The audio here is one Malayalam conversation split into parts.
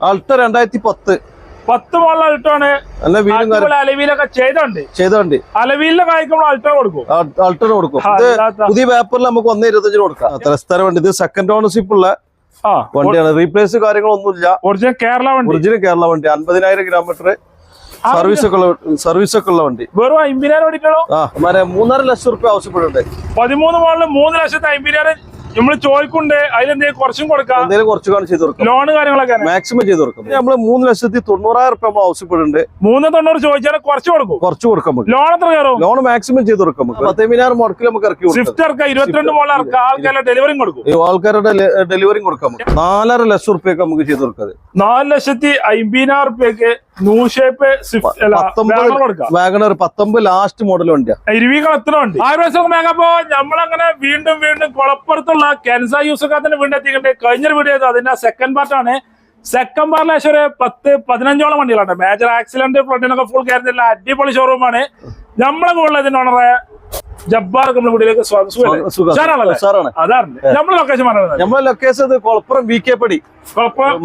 അൾട്ട രണ്ടായിരത്തി പത്ത് പത്ത് മോളിൽ അൾട്ടാണ് അലവിയിലൊക്കെ ചെയ്തോണ്ട്. ചെയ്തോണ്ട്. അലവിയിലെ കായ്ക്കുമ്പോൾ അൾട്ട കൊടുക്കും. അൾട്ടർ കൊടുക്കും. പുതിയ പേപ്പറിൽ നമുക്ക് ഒന്ന് ഇരുപത്തഞ്ചിന് കൊടുക്കാം. തലസ്ഥാന വണ്ടി. ഇത് സെക്കൻഡ് ഓണർഷിപ്പ് ഉള്ള വണ്ടിയാണ്. റീപ്ലേസ് കാര്യങ്ങളൊന്നുമില്ല. ഒറിജിനൽ കേരള വണ്ടി. ഒറിജിനൽ കേരള വണ്ടി. അൻപതിനായിരം കിലോമീറ്റർ സർവീസ് ഒക്കെ സർവീസ് ഒക്കെ ഉള്ള വണ്ടി. വെറും അമ്പതിനായിരം ഓടിക്കണോ? ആ മറ്റേ മൂന്നര ലക്ഷം റുപ്യ ആവശ്യപ്പെടുന്നുണ്ട് പതിമൂന്ന് മോളിൽ മൂന്ന് ലക്ഷത്തി അമ്പതിനായിരം നമ്മൾ ചോദിക്കുണ്ട് അതിലെന്തെങ്കിലും കുറച്ചും കൊടുക്കാം. എന്തെങ്കിലും കുറച്ച് ചെയ്ത് കൊടുക്കാം. ലോണ് കാര്യങ്ങളൊക്കെ മാക്സിമം ചെയ്ത് കൊടുക്കും. നമ്മൾ മൂന്ന് ലക്ഷത്തി തൊണ്ണൂറായിരം റുപ്യ നമ്മൾ ആവശ്യപ്പെടുന്നുണ്ട്. മൂന്ന് തൊണ്ണൂറ് ചോദിച്ചാൽ കുറച്ച് കൊടുക്കും. കുറച്ച് കൊടുക്കും ലോൺ എത്ര കയറും? ലോൺ മാക്സിമം ചെയ്ത് കൊടുക്കാം പത്തേമിനായിരം മുടക്കിൽ നമുക്ക് ഇറക്കി സ്വിഫ്റ്റ് ഇറക്കാം ഇരുപത്തിരണ്ട് മോളിൽ ഇറക്കാം ആൾക്കാരുടെ ഡെലിവറിയും കൊടുക്കും. ആൾക്കാരുടെ ഡെലിവറി കൊടുക്കാം. നാലര ലക്ഷം റുപ്യൊക്കെ നമുക്ക് ചെയ്ത് കൊടുക്കാം നാല് ലക്ഷത്തി അമ്പതിനായിരം റുപ്യക്ക് വാഗണർ പത്തൊമ്പത് ലാസ്റ്റ് മോഡൽ വണ്ടിയാ. ഉണ്ട്. ആയിരം മേഘപ്പോ നമ്മളങ്ങനെ വീണ്ടും വീണ്ടും കൊളപ്പുറത്തുള്ള കെൻസ യൂസക്കാത്തിന്റെ വീണ്ടും എത്തിക്കണ്ടേ കഴിഞ്ഞൊരു വീഡിയോ അതിന്റെ സെക്കൻഡ് പാർട്ടാണ് സെക്കൻഡ് പാർട്ടിൽ ഏകദേശം ഒരു പത്ത് പതിനഞ്ചോളം വണ്ടികളുണ്ട്. മേജർ ആക്സിഡന്റ് ഫ്ലഡിനൊക്കെ ഫുൾ കയറുന്നില്ല അടിപൊളി ഷോറൂമാണ് നമ്മളെ കൂടുതൽ ഇതിന്റെ ഓണറെ ജബ്ബാർ. അതാണ് നമ്മളെ ലൊക്കേഷൻ പറയുന്നത് നമ്മളെ ലൊക്കേഷൻ ഇത് കൊളപ്പുറം വി കെ പടി.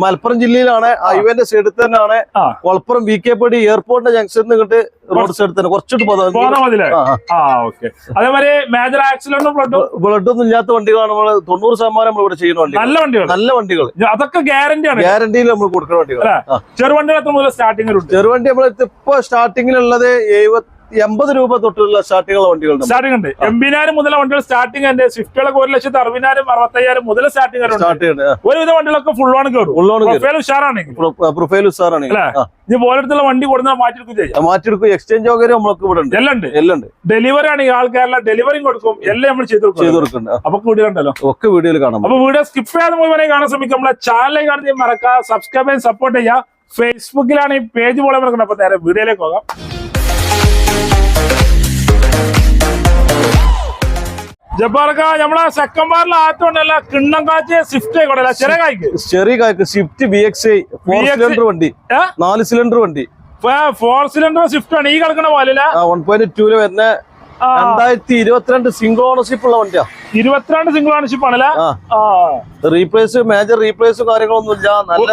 മലപ്പുറം ജില്ലയിലാണ് ഹൈവേന്റെ സൈഡിൽ തന്നെയാണ് കൊളപ്പുറം വി കെ പടി എയർപോർട്ടിന്റെ ജംഗ്ഷനിൽ ഇങ്ങോട്ട് റോഡ് സൈഡിൽ തന്നെ. കുറച്ചിട്ട് അതേമാതിരി മേജർ ആക്സിഡന്റും ഫ്ലഡും ബ്ലഡ് ഒന്നും ഇല്ലാത്ത വണ്ടികളാണ് നമ്മൾ തൊണ്ണൂറ് ശതമാനം നമ്മൾ ഇവിടെ ചെയ്യുന്ന വണ്ടി നല്ല വണ്ടികൾ. നല്ല വണ്ടികൾ. അതൊക്കെ ഗ്യാരണ്ടിയാണ് ഗ്യാരണ്ടിയിൽ നമ്മൾ കൊടുക്കുന്ന വണ്ടികൾ. ചെറുവണ്ടികൾ സ്റ്റാർട്ടിംഗിലുണ്ട് ചെറുവണ്ടി നമ്മൾ ഇപ്പൊ സ്റ്റാർട്ടിങ്ങിലുള്ളത് എഴുപത്തി എൺപത് രൂപ തൊട്ടുള്ള സ്റ്റാർട്ടിങ്ങുള്ള വണ്ടികളുണ്ട് സ്റ്റാർട്ടിംഗ് ഉണ്ട്. എൺപതിനായിരം മുതൽ വണ്ടികൾ സ്റ്റാർട്ടിംഗ് ഉണ്ട്. സ്വിഫ്റ്റുകളൊക്കെ ഒരു ലക്ഷത്തി അറുപതിനായിരം അറുപത്തയ്യായിരം മുതൽ സ്റ്റാർട്ടിംഗ് ഒരുവിധ വണ്ടികളൊക്കെ ഫുൾ ഓൺ കയറും പ്രൊഫൈൽ ഉഷാറാണെങ്കിൽ പ്രൊഫൈൽ? ഇനി ഓരോരുത്തരുടെ വണ്ടി കൊടുത്താൽ മാറ്റിയെടുക്കും ചെയ്യാം. മാറ്റിയെടുക്കും. എക്സ്ചേഞ്ച് സൗകര്യം നമ്മൾക്ക് ഇവിടെ ഉണ്ട്. എല്ലാം ഉണ്ട്. എല്ലാം ഉണ്ട്. ഡെലിവറി ആണെങ്കിൽ ആൾക്കാരെല്ലാം ഡെലിവറിയും കൊടുക്കും. എല്ലാം നമ്മൾ ചെയ്ത് ചെയ്ത് കൊടുക്കും. കൊടുക്കുന്നുണ്ട് അപ്പൊ വീഡിയോ ഉണ്ടല്ലോ ഒക്കെ വീഡിയോയിൽ കാണാം. അപ്പൊ വീഡിയോ സ്കിപ്പ് ചെയ്യാതെ മുഴുവനെ കാണാൻ ശ്രമിക്കും നമ്മളെ ചാനലിൽ കാണുന്ന മറക്കുക സബ്സ്ക്രൈബ് ചെയ്യാൻ സപ്പോർട്ട് ചെയ്യുക. ഫേസ്ബുക്കിലാണ് ഈ പേജ് പോലെ നടക്കുന്നത് അപ്പൊ നേരെ വീഡിയോയിലേക്ക് പോകാം. ജബ്ബാർക്ക നമ്മളെ സെക്കൻഡ് ആറ്റുണ്ടല്ല കിണ്ണം കാച്ച് സ്വിഫ്റ്റ് ആയിക്കോട്ടെ ചെറിയ കായ്ക്ക്. ചെറിയ കായ്ക്ക് Swift B X I four cylinder വണ്ടി. നാല് സിലിണ്ടർ വണ്ടി. ഫോർ സിലിണ്ടർ സ്വിഫ്റ്റ് ആണ്. ഈ കിടക്കണ പോലെ വൺ പോയിന്റ് ടൂൽ വരുന്ന. രണ്ടായിരത്തി ഇരുപത്തിരണ്ട് സിംഗിൾ ഓണർഷിപ്പ് ഉള്ള വണ്ടിയാ. ഇരുപത്തിരണ്ട് സിംഗിൾ ഓണർഷിപ്പ് ആണല്ലേ? റീപ്ലേസ് മേജർ റീപ്ലേസും കാര്യങ്ങളൊന്നും ഇല്ല നല്ല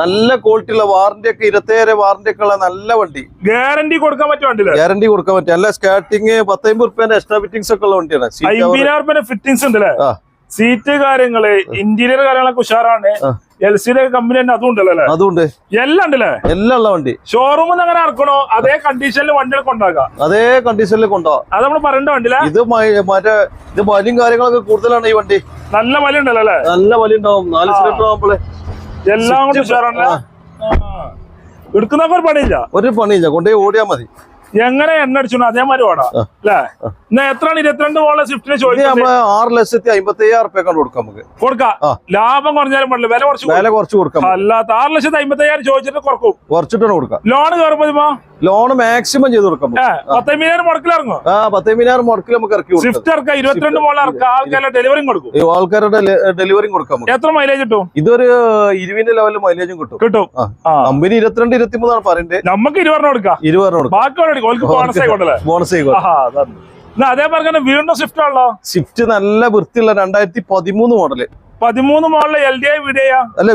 നല്ല ക്വാളിറ്റി ഉള്ള വാറന്റി ഒക്കെ ഇരുപത്തേഴ് വാറന്റി ഒക്കെ ഉള്ള നല്ല വണ്ടി. ഗ്യാരണ്ടി കൊടുക്കാൻ പറ്റും വണ്ടി ഗ്യാരണ്ടി കൊടുക്കാൻ പറ്റും. അല്ല സ്കാർട്ടിങ് പത്തമ്പത് റുപ്യന്റെ എക്സ്ട്രാ ഫിറ്റിംഗ്സ് ഒക്കെ ഉള്ള വണ്ടിയാണ്. ഫിറ്റിംഗ്സ് ഉണ്ട് അല്ലേ സീറ്റ് കാര്യങ്ങൾ ഇന്റീരിയർ കാര്യങ്ങളൊക്കെ ഉഷാറാണ്. എൽ സിയുടെ കമ്പനി തന്നെ അതും ഉണ്ടല്ലോ? അതുണ്ട്. എല്ലാം ഉണ്ടല്ലേ? എല്ലാം ഉള്ള വണ്ടി. ഷോറൂമിൽ അങ്ങനെ ഇറക്കണോ? അതേ കണ്ടീഷനിൽ വണ്ടി കൊണ്ടാക്കാം അതേ കണ്ടീഷനിൽ കൊണ്ടുപോകാം അത് നമ്മൾ പറയേണ്ട വണ്ടിയില്ല ഇത് മറ്റേ ഇത് വലിയും കാര്യങ്ങളൊക്കെ കൂടുതലാണ് ഈ വണ്ടി. നല്ല വില ഉണ്ടല്ലോ അല്ലേ? നല്ല വലിയ ഉണ്ടാവും. നാല് സിലിണ്ടർ ആകുമ്പോഴേ എല്ലാം കൂടി ഉഷാറാണ്. എടുക്കുന്നവർ പണിയില്ല. ഒരു പണിയില്ല. കൊണ്ടുപോയി ഓടിയാ മതി. എങ്ങനെ എണ്ണ അടിച്ചു അതേമാതിരി ഓടാ. അല്ലേ? എന്നാ എത്രയാണ് ഇരുപത്തിരണ്ട് മോളെ സ്വിഫ്റ്റിന് ചോദിക്കുന്നത്? ആറ് ലക്ഷത്തി അമ്പത്തി അയ്യായിരം റുപ്യ കൊണ്ട് കൊടുക്കാം നമുക്ക്. കൊടുക്കാം. ലാഭം കുറഞ്ഞാലും പറ്റില്ല വില കുറച്ച് വില കുറച്ച് കൊടുക്കാം. അല്ലാത്ത ആറ് ലക്ഷത്തി അമ്പത്തി അയ്യായിരം ചോദിച്ചിട്ട് കുറക്കും. കുറച്ചിട്ടാണ് കൊടുക്കാം. ലോൺ കയറുമ്പോ ലോൺ മാക്സിമം ചെയ്ത് കൊടുക്കാം നമുക്ക്. ഏഹ് പത്തമ്പതിനായിരം മുടക്കിലിറങ്ങും ആ പത്തേമിനായിരം മുടക്കിൽ നമുക്ക് ഇറക്കി കൊടുക്കാം. സ്വിഫ്റ്റ് ഇറക്കാം ഇരുപത്തിരണ്ട് മോളെ ഇറക്കാം ആൾക്കാരുടെ ഡെലിവറിയും കൊടുക്കും. ഈ ആൾക്കാരുടെ ഡെലിവറിയും കൊടുക്കാം എത്ര മൈലേജ് കിട്ടും? ഇതൊരു ഇരുവിന്റെ ലെവലിൽ മൈലേജും കിട്ടും. കിട്ടും. കമ്പനി ഇരുപത്തിരണ്ട് ഇരുപത്തി മൂന്നാണ് പറയുന്നത്. നമുക്ക് ഇരുപറിന് കൊടുക്കാം. ബോണസ്. അതേ പറഞ്ഞ വീണ്ടും സ്വിഫ്റ്റ് ആണല്ലോ? സ്വിഫ്റ്റ് നല്ല വൃത്തിയുള്ള രണ്ടായിരത്തി പതിമൂന്ന് മോഡൽ പതിമൂന്ന് മോളിലെ എൽ ഡി ഐ വീഡിയോ അല്ല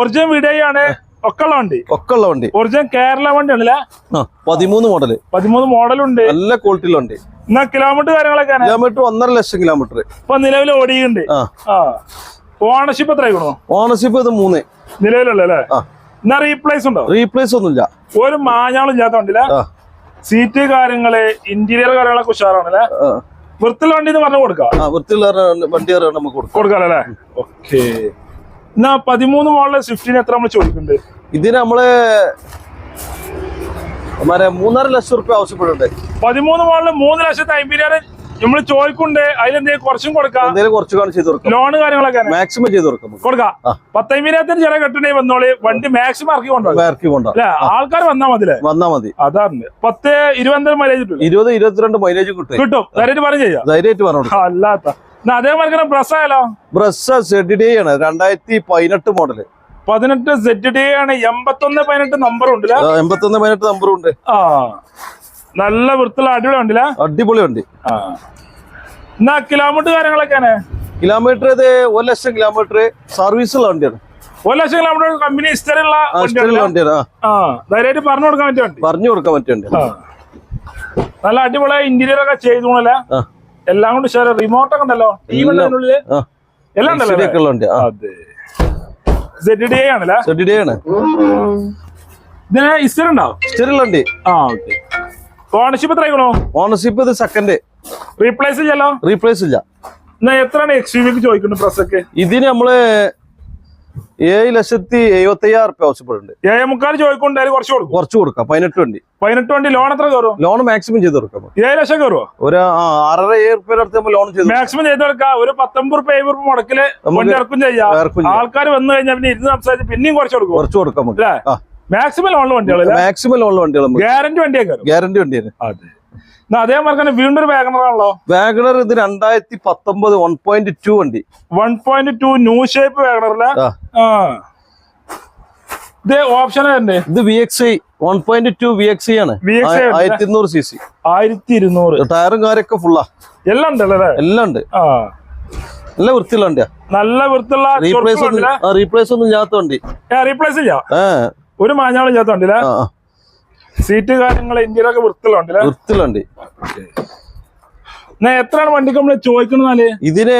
ഒറിജിനൽ വീഡിയോ ആണ് ഒക്കെ വണ്ടി. ഒക്കെ ഉള്ള വണ്ടി. ഒറിജിനൽ കേരള വണ്ടി ആണല്ലേ ആ പതിമൂന്ന് മോഡൽ പതിമൂന്ന് മോഡലുണ്ട് നല്ല ക്വാളിറ്റിയുള്ള വണ്ടി. എന്നാ കിലോമീറ്റർ കാര്യങ്ങളൊക്കെ. കിലോമീറ്റർ ഒന്നര ലക്ഷം കിലോമീറ്റർ ഇപ്പൊ നിലവിൽ ഓടിയുണ്ട് ഓണർഷിപ്പ് എത്ര ആയിക്കണോ ഓണർഷിപ്പ് ഇത് മൂന്ന്. ആ. എന്നാ റീപ്ലേസ് ഉണ്ടോ? റീപ്ലേസ് ഒന്നുമില്ല. ഒരു മാഞ്ഞാളും ഇല്ലാത്ത വണ്ടിയില്ല? സീറ്റ് കാര്യങ്ങൾ ഇന്റീരിയർ കാര്യങ്ങളൊക്കെ ഉഷാറാണല്ലേ. വൃത്തിയുള്ള വണ്ടി എന്ന് പറഞ്ഞു കൊടുക്കാം. വൃത്തിയുള്ള വണ്ടി നമുക്ക് കൊടുക്കാം. അല്ലേ ഓക്കെ എന്നാ പതിമൂന്ന് മോളിലെ സ്വിഫ്റ്റിന് എത്ര നമ്മൾ ചോദിക്കുന്നുണ്ട്? ഇതിന് നമ്മൾ മൂന്നര ലക്ഷം റുപ്യ ആവശ്യപ്പെടുന്നുണ്ട്. പതിമൂന്ന് മോളിൽ മൂന്ന് ലക്ഷത്തി അമ്പതിനായിരം നമ്മൾ ചോദിക്കുന്നുണ്ട്. അതിലെന്തെങ്കിലും കുറച്ചും കൊടുക്കാം. കുറച്ച് ചെയ്ത് കൊടുക്കാം. ലോണ് കാര്യങ്ങളൊക്കെ. മാക്സിമം ചെയ്ത് കൊടുക്കാം. കൊടുക്കാം. പത്തമ്പതിനായിരത്തിന് ചില കെട്ടണേ വന്നോളി. വണ്ടി മാക്സിമം ഇറക്കി കൊണ്ടുപോകും ഇറക്കി കൊണ്ടാ അല്ലെ? ആൾക്കാർ വന്നാ മതി വന്നാ മതി. അതാണ്. പത്ത് ഇരുപന്തരം മൈലേജ് കിട്ടും. ഇരുപത് ഇരുപത്തിരണ്ട് മൈലേജ് കിട്ടും. കിട്ടും. ധൈര്യമായിട്ട് പറഞ്ഞു ചെയ്യാം. ധൈര്യമായിട്ട് പറഞ്ഞു അല്ലാത്ത അതേമാതിരി ബ്രസ് ആയാലോ? ബ്രസ് സെഡ് ഡേ ആണ് രണ്ടായിരത്തി പതിനെട്ട് മോഡൽ പതിനെട്ട് സെറ്റ് ഡി ആണ് എൺപത്തൊന്ന് പതിനെട്ട് നമ്പർ ഉണ്ടല്ലേ? എൺപത്തൊന്ന് പതിനെട്ട് നമ്പർ ഉണ്ട്. ആ നല്ല വൃത്തിയുള്ള അടിപൊളി ഉണ്ടല്ലേ അടിപൊളി വണ്ടി. ആ. എന്നാ കിലോമീറ്റർ കാര്യങ്ങളൊക്കെയാണ്? കിലോമീറ്റർ ഇത് ഒരു ലക്ഷം കിലോമീറ്റർ സർവീസ് ഉള്ള വണ്ടിയാണ്. ഒരു ലക്ഷം കിലോമീറ്റർ കമ്പനി ഇഷ്ടമുള്ള വണ്ടിയാണ് ധൈര്യമായിട്ട് പറഞ്ഞു കൊടുക്കാൻ പറ്റിയ പറഞ്ഞു കൊടുക്കാൻ ആ. നല്ല അടിപൊളിയായി ഇന്റീരിയർ ഒക്കെ ചെയ്തോണല്ലേ? എല്ലാം കൊണ്ട് ശരി റിമോട്ട് ഒക്കെ ഉണ്ടല്ലോ? ടി വി എല്ലാം. ഉണ്ടല്ലോ അതെ. സെഡ് ഡി ആണല്ലേ? ആണ്. ഇതിന് ഇസ്റ്റർ ഉണ്ടാവും ആ ഓക്കെ ഓണർഷിപ്പ് എത്ര ആയിക്കണോ? ഓണർഷിപ്പ് ഇത് സെക്കൻഡ് റീപ്ലേസ് ചെയ്യല്ലോ റീപ്ലേസ് ഇല്ല. എന്നാ എത്രയാണ് എക്സ് യു വിക്ക് ചോദിക്കുന്നത് പ്രസക്ക് ഇതിന് നമ്മൾ ഏഴ് ലക്ഷത്തി എഴുപത്തി അയ്യായിരം റുപ്യ ആവശ്യപ്പെടുന്നുണ്ട്. ഏഴ് മുക്കാൽ ചോദിക്കൊണ്ട് കുറച്ച് കൊടുക്കും. കുറച്ച് കൊടുക്കാം. പതിനെട്ട് വണ്ടി. പതിനെട്ട് വണ്ടി ലോൺ എത്ര കയറും? ലോൺ മാക്സിമം ചെയ്ത് കൊടുക്കാം. ഏഴ് ലക്ഷം കയറുമോ ഒരു ആറര ഏഴ് റുപ്യ അടുത്ത് ലോൺ ചെയ്ത് മാക്സിമം ചെയ്ത് കൊടുക്കാം. ഒരു പത്തൊമ്പത് റുപ്യ എഴുപത് റുപ്യ മുടക്കിൽ ഇറക്കും ചെയ്യാം. ആൾക്കാർ വന്നു കഴിഞ്ഞാൽ പിന്നെ ഇരുന്ന് സംസാരിച്ച് പിന്നെയും കുറച്ച് കൊടുക്കും. കുറച്ച് കൊടുക്കാം മാക്സിമം ലോണിൽ വണ്ടികൾ മാക്സിമം ലോൺ വണ്ടികൾ ഗ്യാരണ്ടി വണ്ടിയൊക്കെ ഗ്യാരണ്ടി വണ്ടിയാണ്. അതെ. അതേമാതിരി തന്നെ വീണ്ടും ഒരു വാഗണറാണല്ലോ വാഗണർ ഇത് രണ്ടായിരത്തി പത്തൊമ്പത് വൺ പോയിന്റ് ടു വണ്ടി one point two new shape വാഗണറല്ലേ ഇത് ഓപ്ഷൻ ഇത് V X I one point two V X I ആണ്. ആയിരത്തി ഇരുന്നൂറ് സി സി ആയിരത്തി ഇരുന്നൂറ് ടയറും കാര്യമൊക്കെ ഫുള്ളാ എല്ലാം ഉണ്ടല്ലേ എല്ലാം ഉണ്ട്. നല്ല വൃത്തിയുള്ള വണ്ടിയാ. നല്ല വൃത്തിയുള്ള റീപ്ലേസ് ഒന്നും റീപ്ലേസ് ഒന്നും ചെയ്യാത്ത വണ്ടി. റീപ്ലേസ് ചെയ്യാം ഒരു മാഞ്ഞാളും ചെയ്യാത്ത വണ്ടി ആ ആ. സീറ്റ് കാര്യങ്ങൾ ഇന്ത്യയിലൊക്കെ വൃത്തിലുണ്ടല്ലേ വൃത്തിലുണ്ട് എത്രയാണ് വണ്ടിക്ക് നമ്മൾ ചോദിക്കണെന്നാൽ ഇതിന്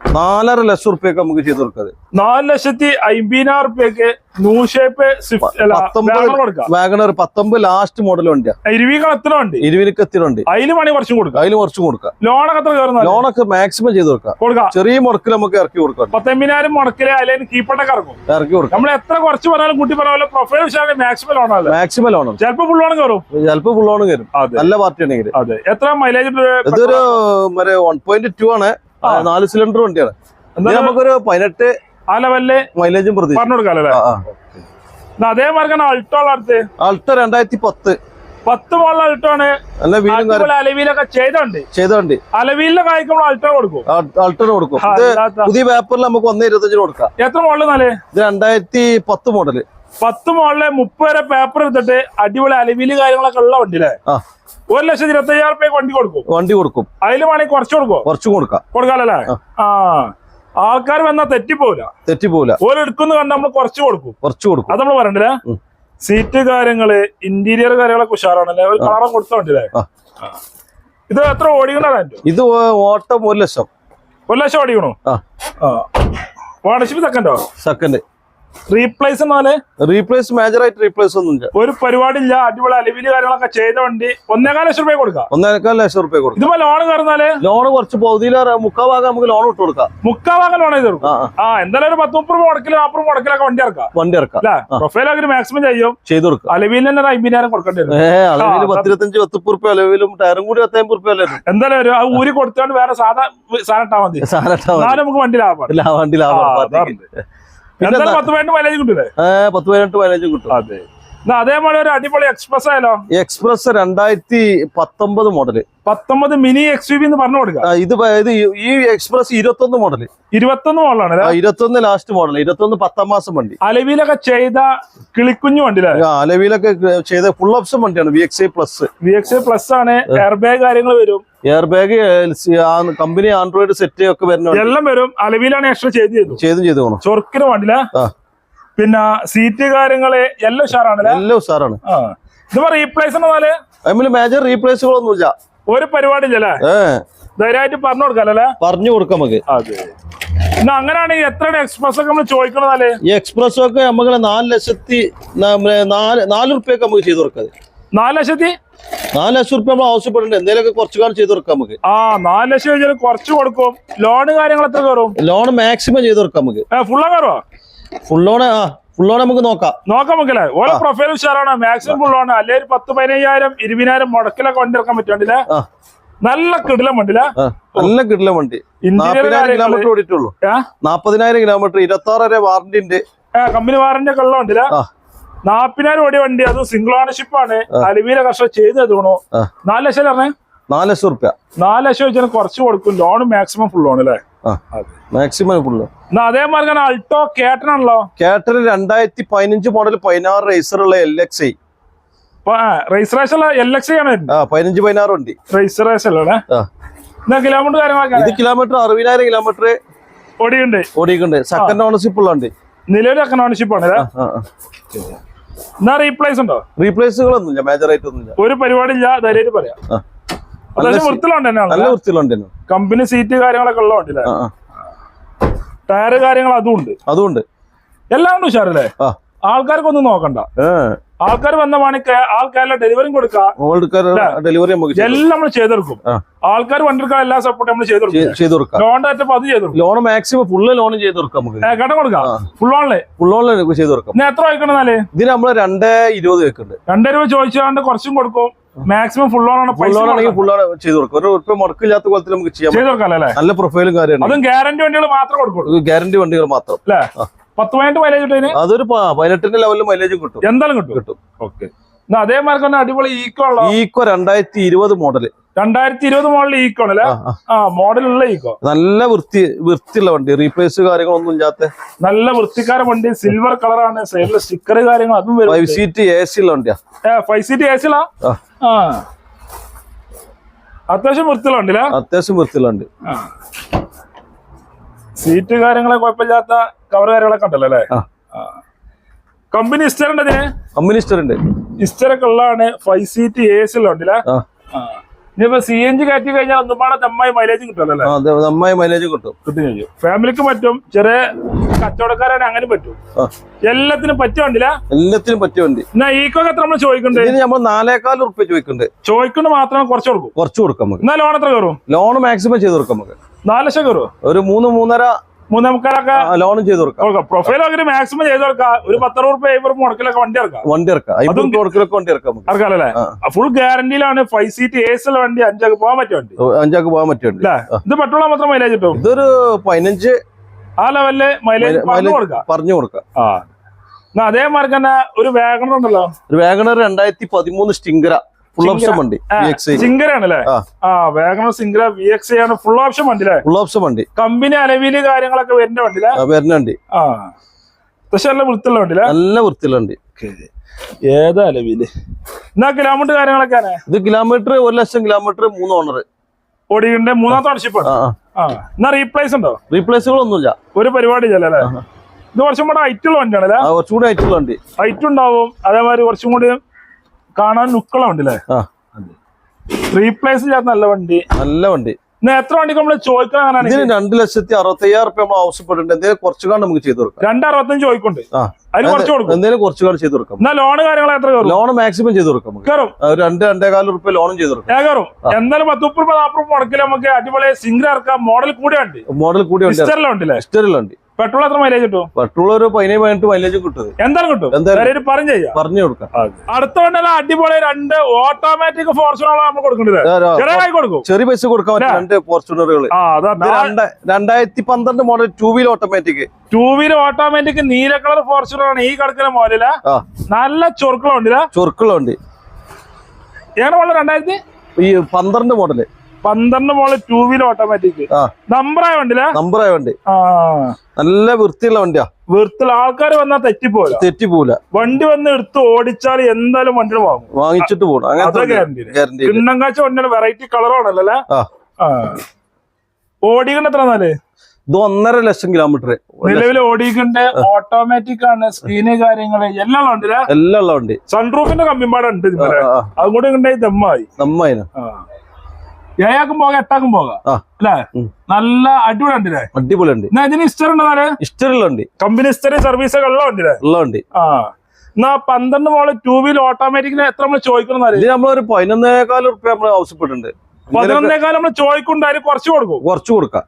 നാലര ലക്ഷം റുപ്യൊക്കെ നമുക്ക് ചെയ്ത് കൊടുക്കത് നാല് ലക്ഷത്തി അമ്പതിനായിരം റുപ്യൊക്കെ ന്യൂ ഷേപ്പ് സ്വിഫ്റ്റ് അല്ല പത്തൊമ്പത് വാഗണർ പത്തൊമ്പത് ലാസ്റ്റ് മോഡൽ വണ്ടിയാണ് ഇരുവികൾ എത്ര ഇരുവിനൊക്കെ എത്തിയിട്ടുണ്ട് അതിൽ പണി കുറച്ചും കൊടുക്കാം. അതിന് കുറച്ചും കൊടുക്കാം. ലോണൊക്കെ എത്ര ലോണൊക്കെ മാക്സിമം ചെയ്ത് കൊടുക്കാം. കൊടുക്കാം. ചെറിയ മുടക്കിൽ നമുക്ക് ഇറക്കി കൊടുക്കാം പത്തൊമ്പതിനായിരം മുടക്കിൽ അല്ലെങ്കിൽ കീപ്പട്ടൊക്കെ ഇറക്കും. ഇറക്കി കൊടുക്കാം. നമ്മൾ എത്ര കുറച്ച് പറഞ്ഞാലും കുട്ടി പറഞ്ഞ പ്രൊഫൈൽ മാക്സിമം ലോണല്ലേ മാക്സിമം ലോൺ ചിലപ്പോൾ ഫുൾ ലോൺ കയറും. ചിലപ്പോൾ ഫുൾ ലോൺ കയറും. അതെ. നല്ല പാർട്ടി ആണെങ്കിൽ അതെ. എത്ര മൈലേജ് ഇതൊരു വൺ പോയിന്റ് ടു ആണ്. നാല് സിലിണ്ടർ വണ്ടിയാണ്. നമുക്കൊരു പതിനെട്ട് ആ ലെവലിൽ മൈലേജും പ്രതീക്ഷ പറഞ്ഞു കൊടുക്കാല്ലേ അതേമാതിരി അൾട്ടോ അടുത്ത്. അൾട്ടോ രണ്ടായിരത്തി പത്ത് പത്ത് മോളിൽ അൾട്ടോ ആണ്. അലവീലൊക്കെ ചെയ്തോണ്ട് ചെയ്തോണ്ട് ചെയ്ത വണ്ടി. അലവിയിലെ കായ്ക്കുമ്പോൾ അൾട്ടോ കൊടുക്കും. അൾട്ടോ കൊടുക്കും. പുതിയ പേപ്പറിൽ നമുക്ക് ഒന്ന് ഇരുപത്തഞ്ചിന് കൊടുക്കാം. എത്ര മോളിൽ നാല് ഇത് രണ്ടായിരത്തി പത്ത് മോഡൽ. പത്ത് മോളിൽ മുപ്പത് വരെ പേപ്പർ എടുത്തിട്ട് അടിപൊളി അലവിയിൽ കാര്യങ്ങളൊക്കെ ഉള്ള വണ്ടിയില്ലേ? ആ. ഒരു ലക്ഷത്തി ഇരുപത്തി അയ്യായിരം റുപ്യ വണ്ടി കൊടുക്കും. വണ്ടി കൊടുക്കും. അതിൽ വേണമെങ്കിൽ കുറച്ച് കൊടുക്കും? കുറച്ച് കൊടുക്കാം. കൊടുക്കാല്ലേ ആ. ആൾക്കാർ വന്നാൽ തെറ്റിപ്പോല തെറ്റിപ്പോല ഓരോ എടുക്കുന്ന കണ്ട് നമ്മൾ കുറച്ച് കൊടുക്കും. കുറച്ച് കൊടുക്കും. അത് നമ്മൾ പറയണ്ടല്ലേ? സീറ്റ് കാര്യങ്ങൾ ഇന്റീരിയർ കാര്യങ്ങളൊക്കെ ഉഷാറാണല്ലേ? ഒരു കളറും കൊടുത്തോണ്ടല്ലേ. ഇത് എത്ര ഓടിക്കണ ഇത് ഓട്ടം ഒരു ലക്ഷം. ഒരു ലക്ഷം ഓടിക്കണോ? വാടകശിപ്പ് സെക്കൻഡോ സെക്കൻഡ് റീപ്ലേസ് എന്നാൽ റീപ്ലേസ് മേജർ ആയിട്ട് റീപ്ലേസ് ഒന്നും ഇല്ല ഒരു പരിപാടിയില്ല അടിപൊളി അലവിൽ കാര്യങ്ങളൊക്കെ ചെയ്ത വണ്ടി ഒന്നേകാൽ ലക്ഷം രൂപ കൊടുക്കാം. ഒന്നേകാൽ ലക്ഷം രൂപ കൊടുക്കും. ഇതിപ്പോ ലോൺ കയറുന്നാൽ? ലോൺ കുറച്ച് പകുതിയിലേറെ മുക്കാ ഭാഗം നമുക്ക് ലോൺ ഇട്ട് കൊടുക്കാം. മുക്കാ ഭാഗം ലോൺ ചെയ്ത് കൊടുക്കും. ആ എന്തായാലും ഒരു പത്ത് മുപ്പത് രൂപ മുടക്കിൽ നാപ്പത് മുടക്കിലൊക്കെ വണ്ടി ഇറക്കാം. വണ്ടി ഇറക്കാം. പ്രൊഫൈൽ പ്രൊഫൈൽ മാക്സിമം ചെയ്യും. ചെയ്ത് കൊടുക്കാം. അലവിയിൽ തന്നെ ഒരു അമ്പതിനായിരം കൊടുക്കേണ്ടി വരും. പത്തിരുപത്തഞ്ച് പത്തുപ്പ് റുപ്യ അലവിലും ടയറും കൂടി പത്തമ്പത് റുപ്യ അല്ലേ എന്തായാലും ഒരു ആ ഊരി കൊടുത്തോണ്ട് വേറെ സാധാ സാധനം ഇട്ടാ മതി. സാധനം നമുക്ക് വണ്ടി ലാഭം വണ്ടി ലാഭം പത്ത് പതിനെട്ട് മൈലേജ് കിട്ടില്ലേ പത്ത് പതിനെട്ട് മൈലേജ് കിട്ടും. അതെ. അതേപോലെ ഒരു അടിപൊളി എക്സ്പ്രസ് ആയാലോ? എക്സ്പ്രസ് രണ്ടായിരത്തി പത്തൊമ്പത് മോഡൽ പത്തൊമ്പത് മിനി എക്സ് യു ബി എന്ന് പറഞ്ഞു കൊടുക്കുക ഇത് ഇത് ഈ- എക്സ്പ്രസ് ഇരുപത്തൊന്ന് മോഡൽ ഇരുപത്തൊന്ന് മോഡലാണ് ഇരുപത്തൊന്ന് ലാസ്റ്റ് മോഡൽ ഇരുപത്തൊന്ന് പത്താം മാസം വണ്ടി. അലവിലൊക്കെ ചെയ്ത കിളിക്കുഞ്ഞു വണ്ടിയിലാണ് അലവിലൊക്കെ ചെയ്ത ഫുൾ ഓപ്ഷൻ വണ്ടിയാണ് V X I plus V X I plus ആണ് എയർ ബാഗ് കാര്യങ്ങൾ വരും. Air bag company Android set ഒക്കെ വരുന്ന എല്ലാം വരും. അലവിലാണ് എക്സ്ട്രാ ചെയ്ത് ചെയ്തു ചെയ്തു ചെയ്തു ചൊറുക്കിന് വണ്ടിയില്ല ആ. പിന്നെ സീറ്റ് കാര്യങ്ങൾ എല്ലാം ഉഷാറാണല്ലേ എല്ലാം ഉഷാറാണ് ആ. ഇത് റീപ്ലേസ് അതിൽ മേജർ റീപ്ലേസുകളൊന്നുമില്ല ഒരു പരിപാടി ഇല്ലല്ലേ ധൈര്യമായിട്ട് പറഞ്ഞു കൊടുക്കാല്ലേ പറഞ്ഞു കൊടുക്കാം നമുക്ക്. അതെ. അങ്ങനെയാണെങ്കിൽ എത്ര എക്സ്പ്രസ് ഒക്കെ നമ്മൾ ചോദിക്കണതാൽ ഈ എക്സ്പ്രസ് ഒക്കെ നമുക്ക് നാല് ലക്ഷത്തി നാല് നാല് റുപ്യൊക്കെ നമുക്ക് ചെയ്ത് കൊടുക്കാം നാല് ലക്ഷത്തി? നാല് ലക്ഷം റുപ്യ നമ്മൾ ആവശ്യപ്പെടുന്നുണ്ട് എന്തെങ്കിലുമൊക്കെ കുറച്ച് കാലം ചെയ്ത് കൊടുക്കാം നമുക്ക്. ആ നാല് ലക്ഷം കുറച്ച് കൊടുക്കും. ലോണ് കാര്യങ്ങൾ എത്ര കയറും? ലോൺ മാക്സിമം ചെയ്ത് കൊടുക്കാം നമുക്ക്. ഫുള്ളാ കയറുമോ ലോൺ ആ ഫുൾ ലോൺ നമുക്ക് നോക്കാം. നോക്കാം നമുക്കല്ലേ ഓരോ പ്രൊഫൈൽ ഉഷാറാണ്. Maximum full on. അല്ലെ ഒരു പത്ത് പതിനയ്യായിരം ഇരുപതിനായിരം മുടക്കിലൊക്കെ വണ്ടി ഇറക്കാൻ പറ്റുണ്ടില്ല നല്ല കിടിലം വണ്ടില്ല നല്ല കിടിലം വണ്ടി. നാപ്പതിനായിരം കിലോമീറ്റർ ഓടിയിട്ടുള്ളൂ. നാപ്പതിനായിരം കിലോമീറ്റർ ഇരുപത്തി ആറ് വരെ വാറന്റി ഉണ്ട്. കമ്പനി വാറന്റി ഒക്കെ ഉള്ള വണ്ടില്ല ആ. നാപ്പതിനായിരം ഓടിയ വണ്ടി. അത് സിംഗിൾ ഓണർഷിപ്പ് ആണ്. അലുവീല കർഷകർ ചെയ്ത് തോണോ നാല് ലക്ഷം പറഞ്ഞേ? നാല് ലക്ഷം റുപ്യ നാല് ലക്ഷം വെച്ചാൽ കുറച്ച് കൊടുക്കും. ലോൺ മാക്സിമം ഫുൾ ലോൺ അല്ലേ? മാക്സിമം ഫുള്ള് എന്നാ അതേമാതിരി അൾട്ടോ കേട്ടനാണല്ലോ? കേട്ടൻ രണ്ടായിരത്തി പതിനഞ്ച് മോഡൽ പതിനാറ് ഉള്ള L X I registration L X ആണ് ആ പതിനഞ്ച് പതിനാറ് വണ്ടി. രജിസ്ട്രേഷൻ കിലോമീറ്റർ കാര്യങ്ങളൊക്കെ ഇത് കിലോമീറ്റർ അറുപതിനായിരം കിലോമീറ്റർ ഓടിയുണ്ട് ഓടിയിട്ടുണ്ട്. സെക്കൻഡ് ഓണർഷിപ്പ് ഉള്ളുണ്ട് വണ്ടി. സെക്കൻഡ് ഓണർഷിപ്പ് ആണ് എന്നാ റീപ്ലേസ് ഉണ്ടോ? റീപ്ലേസുകളൊന്നുമില്ല മേജർ ആയിട്ടൊന്നുമില്ല. ഒരു പരിപാടി ഇല്ല ധൈര്യമായിട്ട് പറയാം. നല്ല വൃത്തിയിലുണ്ട്. കമ്പനി സീറ്റ് കാര്യങ്ങളൊക്കെ ഉള്ള ആ ടയർ ടയറ് കാര്യങ്ങൾ അതും ഉണ്ട്. അതുകൊണ്ട് എല്ലാം ഉണ്ട് ഉഷാറല്ലേ? ആൾക്കാർക്കൊന്നും നോക്കണ്ട. ആൾക്കാർ വന്ന പണിക്ക് ആൾക്കാരുടെ ഡെലിവറിയും കൊടുക്കുക ഡെലിവറി ചെയ്ത് എല്ലാം നമ്മൾ ചെയ്തെടുക്കും. ആൾക്കാർ വണ്ടി എടുക്കാൻ എല്ലാ സപ്പോർട്ടും നമ്മൾ ചെയ്തെടുക്കും ചെയ്ത് ചെയ്ത് ലോൺ ആറ്റപ്പോ അത് ചെയ്തെടുക്കും ലോൺ മാക്സിമം ഫുള്ള് ലോൺ ചെയ്ത് കൊടുക്കാം നമുക്ക്. കടം കൊടുക്കാം. ഫുൾ ഓൺലൈൻ ഫുൾ ഓൺലൈൻ ചെയ്ത് കൊടുക്കാം. ഇനി എത്ര വായിക്കണം എന്നാൽ? ഇതിന് നമ്മൾ രണ്ടേ ഇരുപത് വെക്കുന്നുണ്ട് രണ്ടേ രൂപ ചോദിച്ചാണ്ട് കുറച്ചും കൊടുക്കും. മാക്സിമം ഫുൾ ഓൺ ആണ് ഫുൾ ഓൺ ആണെങ്കിൽ. ഫുൾ ഓൺ ചെയ്ത് കൊടുക്കും. ഒരു ഉറുപ്പ് മുടക്കില്ലാത്ത കോലത്തിൽ നമുക്ക് ചെയ്യാം ചെയ്ത് കൊടുക്കാം അല്ലേ? നല്ല പ്രൊഫൈലും കാര്യമാണ് അതും ഗ്യാരണ്ടി വണ്ടികൾ മാത്രം കൊടുക്കും ഗ്യാരണ്ടി വണ്ടികൾ മാത്രം. അല്ലേ. പത്ത് പതിനെട്ട് മൈലേജ് കിട്ടും അതൊരു പൈലറ്റിന്റെ പതിനെട്ടിന്റെ ലെവലിൽ മൈലേജ് കിട്ടും. എന്തായാലും കിട്ടും. കിട്ടും. ഓക്കെ. അതേമാതിരി തന്നെ അടിപൊളി ഈക്കോ ഈക്കോ രണ്ടായിരത്തി ഇരുപത് മോഡൽ രണ്ടായിരത്തി ഇരുപത് മോഡൽ ഈക്കോ അല്ലേ ആ, മോഡലുള്ള ഈക്കോ. നല്ല വൃത്തി വൃത്തിയുള്ള വണ്ടി. റീപ്ലേസ് കാര്യങ്ങളൊന്നും ഇല്ലാത്ത. നല്ല വൃത്തിക്കാര വണ്ടി സിൽവർ കളറാണ് സൈഡിൽ സ്റ്റിക്കർ കാര്യങ്ങൾ അതും ഫൈവ് വരും സീറ്റ് എ സി ഉള്ള വണ്ടിയാ. ഫൈവ് സീറ്റ് എ ആ, ആ. അത്യാവശ്യം വൃത്തിയുള്ള വണ്ടിയില്ല അത്യാവശ്യം വൃത്തിയുള്ള വണ്ടി. സീറ്റ് കാര്യങ്ങളെ കുഴപ്പമില്ലാത്ത കവർ കാര്യങ്ങളൊക്കെ ഉണ്ടല്ലോ അല്ലേ? കമ്പനി ഇസ്റ്റർ ഉണ്ട് അതിന് കമ്പനി ഇസ്റ്റർ ഉണ്ട്. ഇസ്റ്റർ ഒക്കെ ഉള്ളതാണ്. ഫൈവ് സീറ്റ് എ സി ഉള്ള വണ്ടിയില്ല ആ. ഇനിയിപ്പോ സി എൻ ജി കയറ്റി കഴിഞ്ഞാൽ ഒന്നും പാടെ നന്നായി മൈലേജ് കിട്ടുമല്ലോ നന്നായി മൈലേജ് കിട്ടും. കിട്ടും കഴിഞ്ഞു. ഫാമിലിക്ക് പറ്റും ചെറിയ കച്ചവടക്കാരാണ് അങ്ങനെ പറ്റും. എല്ലാത്തിനും പറ്റിയ വണ്ടില്ല എല്ലാത്തിനും പറ്റിയ വണ്ടി. എന്നാ ഈക്കോ എത്ര നമ്മൾ ചോദിക്കണ്ടേ? നമ്മൾ നാലേകാൽ ഉറുപ്പ്യ ചോദിക്കുന്നുണ്ട് ചോദിക്കുന്നു മാത്രമേ കുറച്ച് കൊടുക്കും. കുറച്ച് കൊടുക്കാം നമുക്ക്. എന്നാ ലോൺ എത്ര കയറും? ലോൺ മാക്സിമം ചെയ്ത് കൊടുക്കാം നമുക്ക്. നാല് ലക്ഷം കയറും ഒരു മൂന്ന് മൂന്നര മൂന്നേ മുക്കാലൊക്കെ ലോണും ചെയ്ത് കൊടുക്കാം. പ്രൊഫൈൽ അങ്ങനെ മാക്സിമം ചെയ്ത് കൊടുക്കാം. ഒരു പത്തറുപത് റുപ്യ ഇവർ മുടക്കിലൊക്കെ വണ്ടി ഇറക്കാം. വണ്ടി ഇറക്കാം. അമ്പത് കൊടുക്കലൊക്കെ വണ്ടി ഇറക്കാം ഇറക്കാമല്ലേ ഫുൾ ഗ്യാരണ്ടിയിലാണ് ഫൈവ് സീറ്റ് എ സിയുള്ള വണ്ടി അഞ്ചാക്ക് പോകാൻ പറ്റിയ വണ്ടി. അഞ്ചാക്ക് പോകാൻ പറ്റിയ വണ്ടി. ഇത് പെട്രോൾ മാത്രം മൈലേജ് കിട്ടും? ഇതൊരു പതിനഞ്ച് ആ ലെവലിൽ മൈലേജ് പറഞ്ഞു കൊടുക്കാം. ആ. അതേമാതിരി തന്നെ ഒരു വാഗണർ ഉണ്ടല്ലോ. ഒരു വാഗണർ രണ്ടായിരത്തി പതിമൂന്ന് സ്റ്റിങ്കര ഫുൾ ഓപ്ഷൻ വണ്ടി സിംഗറാണല്ലേ ആ. സിംഗറ വി എക്സ് ആണ് ഫുൾ ഓപ്ഷൻ ഫുൾ ഓപ്ഷൻ വണ്ടി. കമ്പനി കാര്യങ്ങളൊക്കെ വരുന്ന വരുന്ന വണ്ടി. ആ. പക്ഷെ നല്ല വൃത്തിയുള്ള വണ്ടിയില്ലേ നല്ല വൃത്തിയുള്ള വണ്ടി. ഏതാ അലവിൽ? എന്നാ കിലോമീറ്റർ കാര്യങ്ങളൊക്കെയാണ് ഇത് കിലോമീറ്റർ ഒരു ലക്ഷം കിലോമീറ്റർ മൂന്ന് ഓണർ. ഓടിക്കണ്ടേ മൂന്നാമത്തെ ഓണർഷിപ്പ് എന്നാ റീപ്ലേസ് ഉണ്ടോ? റീപ്ലേസുകളൊന്നുമില്ല ഒരു പരിപാടി ഇല്ലല്ലേ ഇത് കുറച്ചും കൂടെ ഹൈറ്റ് ഉള്ള വണ്ടിയാണല്ലേ കുറച്ചുകൂടി ആയിട്ടുള്ള വണ്ടി. ഹൈറ്റ് ഉണ്ടാവും. അതേമാതിരി കുറച്ചും കൂടി കാണാൻ ലുക്കുള്ള വണ്ടി അല്ലേ റീപ്ലേസ് ചെയ്യാത്ത നല്ല വണ്ടി. നല്ല വണ്ടി. എത്ര വണ്ടി നമ്മൾ ചോദിക്കാൻ ഇതിന് രണ്ട് ലക്ഷത്തി അറുപത്തി അയ്യായിരം റുപ്യ നമ്മൾ ആവശ്യപ്പെട്ടിട്ടുണ്ട്. എന്തെങ്കിലും കുറച്ചു കാണും നമുക്ക് ചെയ്തു കൊടുക്കാം. രണ്ട് അറുപത്തഞ്ച് ചോദിക്കുന്നുണ്ട്. അതിന് കുറച്ച് കൊടുക്കും. എന്തെങ്കിലും കുറച്ചു കാണും ചെയ്ത് കൊടുക്കാം. എന്നാ ലോണ് കാര്യങ്ങൾ എത്ര ലോൺ മാക്സിമം ചെയ്തു കൊടുക്കാം കയറും. രണ്ട് രണ്ടേകാൽ റുപ്യ ലോണും ചെയ്ത് കൊടുക്കാം. കയറും. എന്തായാലും പത്ത് മുപ്പത് രൂപ നാൽപ്പത് രൂപ മുടക്കില്ല നമുക്ക് അടിപൊളി സിംഗർ ഇറക്കാം മോഡൽ കൂടെ ഉണ്ട് മോഡൽ കൂടെ ഉണ്ട് ഇസ്റ്ററിലെ ഉണ്ടല്ലേ ഹിസ്റ്ററിലുള്ള വണ്ടി. പെട്രോൾ എത്ര മൈലേജ് കിട്ടും? പെട്രോൾ ഒരു പതിനേഴ് പതിനെട്ട് മൈലേജ് കിട്ടും എന്തായാലും കിട്ടും? എന്തായാലും. പറഞ്ഞു ചെയ്യാം. പറഞ്ഞു കൊടുക്കാം. അടുത്ത അടിപൊളി രണ്ട് ഓട്ടോമാറ്റിക് ഫോർച്യൂണറാണ് നമ്മൾ കൊടുക്കേണ്ടത് ചെറിയ കൈ കൊടുക്കും. ചെറിയ പൈസ കൊടുക്കാൻ പറ്റും രണ്ട് ഫോർച്യൂണറുകൾ രണ്ടായിരത്തി പന്ത്രണ്ട് model two wheeler automatic two wheeler automatic നീല കളർ ഫോർച്യൂണർ ആണ് ഈ കിടക്കുന്ന മോഡല നല്ല ചൊറുക്കുള്ള വണ്ടി എങ്ങനെ മോഡൽ രണ്ടായിരത്തി? ഈ പന്ത്രണ്ട് മോഡൽ പന്ത്രണ്ട് മോൾ ടൂ വീലർ ഓട്ടോമാറ്റിക് നമ്പറായ വണ്ടിയിലെ? നമ്പറായ വണ്ടി. നല്ല വൃത്തിയുള്ള വണ്ടിയാ. വൃത്തിയുള്ള ആൾക്കാർ വന്നാൽ തെറ്റിപ്പോല തെറ്റിപ്പോല വണ്ടി വന്ന് എടുത്ത് ഓടിച്ചാൽ എന്തായാലും വണ്ടി വാങ്ങും. വാങ്ങിച്ചിട്ട് പോകണം ഗ്യാരണ്ടി കിണ്ണം കാച്ച വണ്ടിയുടെ വെറൈറ്റി കളറാണല്ലോ അല്ലേ? ഓടിക്കണ്ട എത്ര നാല് ഇത് ഒന്നര ലക്ഷം കിലോമീറ്റർ നിലവിൽ ഓടിക്കണ്ട്? ഓട്ടോമാറ്റിക് ആണ്. സ്ക്രീന് കാര്യങ്ങൾ. എല്ലാം ഉണ്ട് എല്ലാം ഉള്ള വണ്ടി. സൺറൂഫിന്റെ കമ്പിമ്പാടുണ്ട്. അതും കൂടി ഉണ്ടായി ദമ്മായി നമ്മതിന് ഏഴാക്കും പോകാം എട്ടാക്കും പോകാം. അല്ലേ? നല്ല അടിപൊളി ഉണ്ടല്ലേ അടിപൊളി ഉണ്ട് എന്നാ ഇതിന് ഇസ്റ്റർ ഇഷ്ടമുള്ള വണ്ടി കമ്പനി ഇസ്റ്റർ സർവീസ് ഉള്ള ഉണ്ടല്ലേ ഉള്ള വണ്ടി ആ. എന്നാ പന്ത്രണ്ട് മോൾ ടൂ വീലർ ഓട്ടോമാറ്റിക്കിന് എത്ര നമ്മൾ ചോദിക്കണം ഇത് നമ്മളൊരു പതിനൊന്നേകാൽ റുപ്യ നമ്മൾ ആവശ്യപ്പെട്ടിട്ടുണ്ട്. പതിനൊന്നേക്കാൾ നമ്മൾ ചോദിക്കുണ്ടായാലും കുറച്ച് കൊടുക്കും. കുറച്ച് കൊടുക്കാം.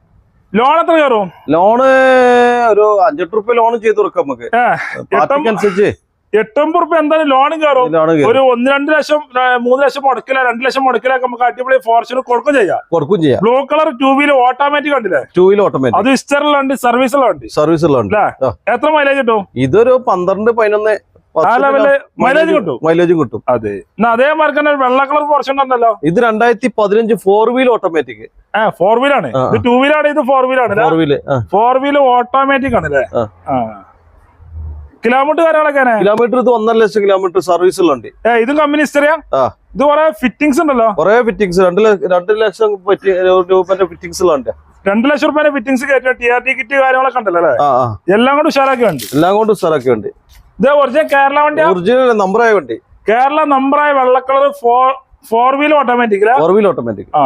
ലോൺ എത്ര കയറും? ലോണ് ഒരു അഞ്ചെട്ട് റുപ്യ ലോൺ ചെയ്ത് കൊടുക്കാം നമുക്ക്. അനുസരിച്ച് എട്ടൊമ്പത് റുപ്യ എന്തായാലും ലോണും കയറും ഒരു ഒന്ന് രണ്ട് ലക്ഷം മൂന്ന് ലക്ഷം മുടക്കില്ല രണ്ട് ലക്ഷം മുടക്കിലൊക്കെ നമുക്ക് അടിപൊളി ഫോർച്യൂണർ കൊടുക്കും ചെയ്യാം. കൊടുക്കും ചെയ്യാം. Blue colour two wheeler automatic ഉണ്ടല്ലേ ടൂ വീൽ ഓട്ടോമാറ്റിക് അത് ഇസ്റ്ററിലുണ്ട് സർവീസിലുണ്ട് സർവീസ് ഉള്ള വണ്ടി അല്ലേ? ആ. എത്ര മൈലേജ് കിട്ടും? ഇതൊരു പന്ത്രണ്ട് പതിനൊന്ന് മൈലേജ് കിട്ടും. മൈലേജും കിട്ടും. അതെ. അതേമാതിരി തന്നെ വെള്ള കളർ പോർഷൻ ഉണ്ടല്ലോ. ഇത് രണ്ടായിരത്തി പതിനഞ്ച് ഫോർ വീൽ ഓട്ടോമാറ്റിക് ആ ഫോർ വീലാണ് ഇത് ടൂ വീലാണ് ഇത് four വീലാണ് four wheel four wheel automatic ആണല്ലേ ആ. കിലോമീറ്റർ കാര്യങ്ങളൊക്കെ കിലോമീറ്റർ ഇത് ഒന്നര ലക്ഷം കിലോമീറ്റർ സർവീസ് ഉള്ള വണ്ടി ഏ ഇതും കമ്പനി ഹിസ്റ്ററിയാ ഇത് കുറെ ഫിറ്റിംഗ്സ് ഉണ്ടല്ലോ? കുറെ ഫിറ്റിംഗ്സ് രണ്ട് രണ്ട് ലക്ഷം രൂപന്റെ ഫിറ്റിംഗ്സ് ഉള്ള വണ്ടി രണ്ട് ലക്ഷം റുപ്യ ഫിറ്റിംഗ്സ് കയറ്റി ടി ആർ ടി കിറ്റ് കാര്യങ്ങളൊക്കെ ഉണ്ടല്ലോ അല്ലേ? എല്ലാം കൊണ്ട് ഉഷാറാക്കി വണ്ടി എല്ലാം കൊണ്ട് ഉഷാറാക്കി ഉണ്ട് ഇത് ഒറിജിനൽ കേരള വണ്ടി ഒറിജിനൽ നമ്പർ നമ്പറായ വണ്ടി. കേരള നമ്പറായ വെള്ള colour four four wheel automatic four wheel automatic ആ.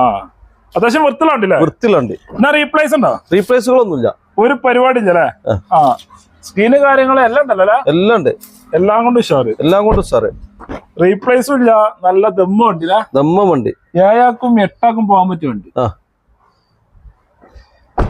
അത്യാവശ്യം വൃത്തിലുണ്ടല്ലേ വൃത്തിലുണ്ട് എന്നാ റീപ്ലേസ് ഉണ്ടോ? റീപ്ലേസുകളൊന്നുമില്ല ഒരു പരിപാടി ഇല്ലല്ലേ ആ. സ്ക്രീന് കാര്യങ്ങളും എല്ലാം ഉണ്ടല്ലോ എല്ലാം ഉണ്ട്. എല്ലാം കൊണ്ടും ഉഷാറ്. എല്ലാം കൊണ്ടും സാറ് റീപ്ലേസും ഇല്ല നല്ല ദമ്മ വണ്ടി ദമ്മ വണ്ടി ഏഴാക്കും എട്ടാക്കും പോകാൻ പറ്റിയ വണ്ടി. ആ.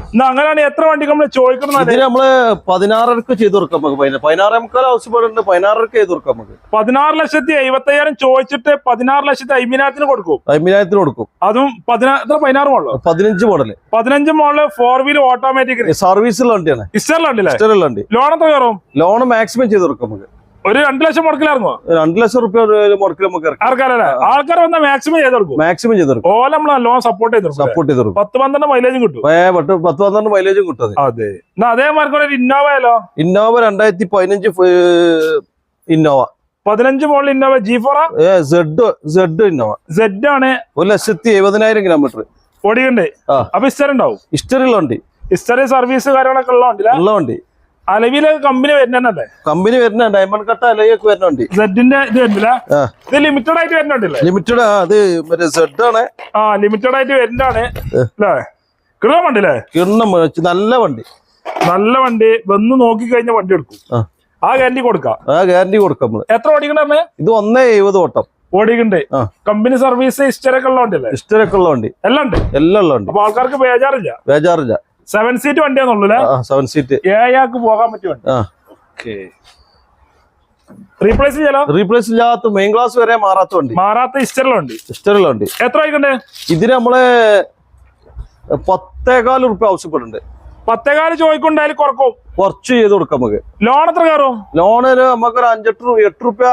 എന്നാ അങ്ങനെയാണ് എത്ര വണ്ടി നമ്മൾ ചോദിക്കണം നമ്മൾ പതിനാറരക്ക് ചെയ്ത് കൊടുക്കാം നമുക്ക് പതിനാ- പതിനാറേ മുക്കാൽ ആവശ്യപ്പെടുന്നുണ്ട് പതിനാറരക്ക് ചെയ്ത് കൊടുക്കാം നമുക്ക്. പതിനാറ് ലക്ഷത്തി എഴുപത്തയ്യായിരം ചോദിച്ചിട്ട് പതിനാറ് ലക്ഷത്തി അയ്യായിരത്തിന് കൊടുക്കും. അയ്യായിരത്തിന് കൊടുക്കും. അതും പതിനാറ് പതിനാറ് മോളോ പതിനഞ്ച് മോഡൽ. പതിനഞ്ച് മോളിൽ ഫോർ വീലർ ഓട്ടോമാറ്റിക് സർവീസുള്ള വണ്ടിയാണ്. ഇസ്റ്ററിലുണ്ടല്ലേ ഇഷ്ടമുള്ള വണ്ടി. ലോൺ എത്ര കയറും? ലോൺ മാക്സിമം ചെയ്ത് കൊടുക്കാം നമുക്ക്. ഒരു രണ്ട് ലക്ഷം മുടക്കിലിറങ്ങോ രണ്ട് ലക്ഷം റുപ്യ മുടക്കിൽ നമുക്ക് ആൾക്കാരല്ലേ ആൾക്കാർ വന്നാൽ മാക്സിമം ചെയ്തെടുക്കും മാക്സിമം ചെയ്തെടുക്കും ഓല നമ്മൾ ലോൺ സപ്പോർട്ട് ചെയ്തെടുക്കും സപ്പോർട്ട് ചെയ്ത് കൊടുക്കും. പത്ത് പന്ത്രണ്ട് മൈലേജും കിട്ടും. പത്ത് പന്ത്രണ്ട് മൈലേജും കിട്ടും അതെ. എന്നാ അതേമാർക്ക് ഒരു ഇന്നോവ ആയാലോ? ഇന്നോവ രണ്ടായിരത്തി പതിനഞ്ച് ഇന്നോവ പതിനഞ്ച് മോളിൽ Innova G four Z Innova Z ആണ്. ഒരു ലക്ഷത്തി എഴുപതിനായിരം കിലോമീറ്റർ ഓടിയുണ്ട്. അപ്പൊ ഇസ്റ്റർ ഉണ്ടാവും. ഹിസ്റ്ററിയുള്ള വണ്ടി. ഹിസ്റ്ററി സർവീസ് കാര്യങ്ങളൊക്കെ ഉള്ള വണ്ടി ഉള്ള വണ്ടി. അലവിൽ കമ്പനി വരുന്നല്ലേ കമ്പനി വരുന്ന ഡയമണ്ട് കട്ട അലവിയൊക്കെ വരുന്നുണ്ട്. സെഡിന്റെ ഇത് വരുന്നില്ല? ഇത് ലിമിറ്റഡ് ആയിട്ട് വരുന്നുണ്ടല്ലേ? ലിമിറ്റഡ് അത് മറ്റേ സെഡ് ആണ്. ആ ലിമിറ്റഡ് ആയിട്ട് വരുന്നതാണ്. അല്ലേ? കിണ വണ്ടില്ലേ കിണ്ണം നല്ല വണ്ടി. നല്ല വണ്ടി വന്ന് നോക്കി കഴിഞ്ഞ വണ്ടി എടുക്കും. ആ. ഗ്യാരണ്ടി കൊടുക്കാം? ആ ഗ്യാരണ്ടി കൊടുക്കാം നമ്മൾ. എത്ര ഓടിക്കണ്ടേ ഇത് ഒന്നേ എഴുപത് ഓട്ടം. ഓടിക്കണ്ടേ. കമ്പനി സർവീസ് ഇഷ്ടരൊക്കെ ഉള്ള വണ്ടിയല്ലേ ഹിസ്റ്ററൊക്കെ ഉള്ള വണ്ടി. എല്ലാം ഉണ്ട്. എല്ലാം ഉള്ള വണ്ടി. അപ്പൊ ആൾക്കാർക്ക് ബേജാറില്ല. ബേജാറില്ല. സെവൻ സീറ്റ് വണ്ടിയാന്നുള്ളൂ സെവൻ സീറ്റ് ഏഴാക്ക് പോകാൻ ആ. റീപ്ലേസ് ചെയ്യാലോ? റീപ്ലേസ് ചെയ്യാത്ത മെയിൻ ക്ലാസ് വരെ മാറാത്ത വണ്ടി. മാറാത്ത ഇസ്റ്ററിലുണ്ട് ഇസ്റ്ററിലുണ്ട് എത്ര ആയിക്കണ്ടേ ഇതിന് നമ്മൾ പത്തേകാൽ ഉറുപ്പ്യ ആവശ്യപ്പെടുന്നുണ്ട്. പത്തേകാൽ ചോദിക്കുണ്ടായാലും കുറക്കും. കുറച്ച് ചെയ്ത് കൊടുക്കാം നമുക്ക്. ലോൺ എത്ര കയറും? ലോണിന് നമുക്ക് ഒരു അഞ്ചെട്ട് എട്ട് റുപ്യ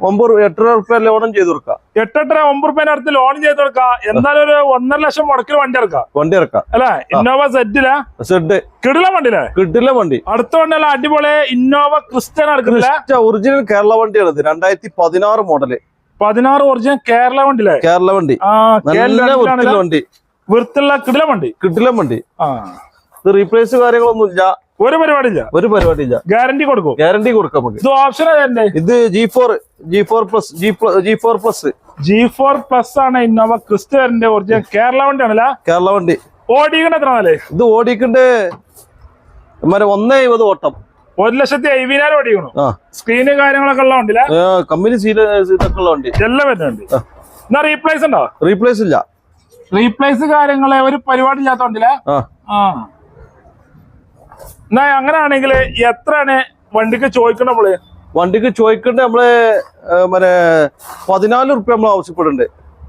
ഒമ്പത് എട്ടര റുപ്യ ലോണും ചെയ്ത് കൊടുക്കാം. എട്ടെട്ടര ഒമ്പത് റുപ്യ അടുത്ത് ലോൺ ചെയ്ത് കൊടുക്കാം. എന്നാലും ഒരു ഒന്നര ലക്ഷം മുടക്കിൽ വണ്ടി ഇറക്കാം. വണ്ടി ഇറക്കാം. അല്ലെ? ഇന്നോവ സെറ്റില സെഡ് കിടില വണ്ടിയിലെ കിട്ടില്ല വണ്ടി. അടുത്ത വണ്ടി അല്ല അടിപൊളി ഇന്നോവ ക്രിസ്റ്റൻ എടുക്കുന്നില്ല ഒറിജിനൽ കേരള വണ്ടിയാണ് ഇത്. രണ്ടായിരത്തി പതിനാറ് മോഡൽ. പതിനാറ് ഒറിജിനൽ കേരള വണ്ടിയിലെ കേരള വണ്ടി. വണ്ടി. വൃത്തിയുള്ള കിടില വണ്ടി. കിട്ടില്ല വണ്ടി. ആ. ഇത് റീപ്ലേസ് കാര്യങ്ങളൊന്നും ഇല്ല ഒരു പരിപാടിയില്ല. ഒരു പരിപാടിയില്ല. ഗ്യാരണ്ടി കൊടുക്കും. ഗ്യാരണ്ടി കൊടുക്കാം നമുക്ക് ഇത് ഓപ്ഷൻ ഇത് G four G four plus G G four plus G four plus ആണ് ഇന്നോവ ക്രിസ്റ്റന്റെ ഒറിജിനൽ കേരള വണ്ടിയാണല്ലേ കേരള വണ്ടി. ഓടിക്കണ്ട എത്ര ഇത് ഓടിക്കണ്ട് ഒന്നേ ഇരുപത് ഓട്ടം. ഒരു ലക്ഷത്തി അയ്യായിരം ഓടിക്കണു. സ്ക്രീന് കാര്യങ്ങളൊക്കെ ഉള്ള വണ്ടിയില്ല? ഏ, കമ്പനി സീല ഇതൊക്കെ ഉള്ള വണ്ടി. എല്ലാം വരുന്നുണ്ട് എന്നാ റീപ്ലേസ് ഉണ്ടോ? റീപ്ലേസ് ഇല്ല. റീപ്ലേസ് കാര്യങ്ങളെ ഒരു പരിപാടി ഇല്ലാത്ത വണ്ടിയില്ല ആ. എന്നാ അങ്ങനെയാണെങ്കിൽ എത്രയാണ് വണ്ടിക്ക് ചോദിക്കണ നമ്മൾ? വണ്ടിക്ക് ചോദിക്കേണ്ട നമ്മൾ മറ്റേ പതിനാല് റുപ്യ നമ്മൾ ആവശ്യപ്പെടുന്നുണ്ട്.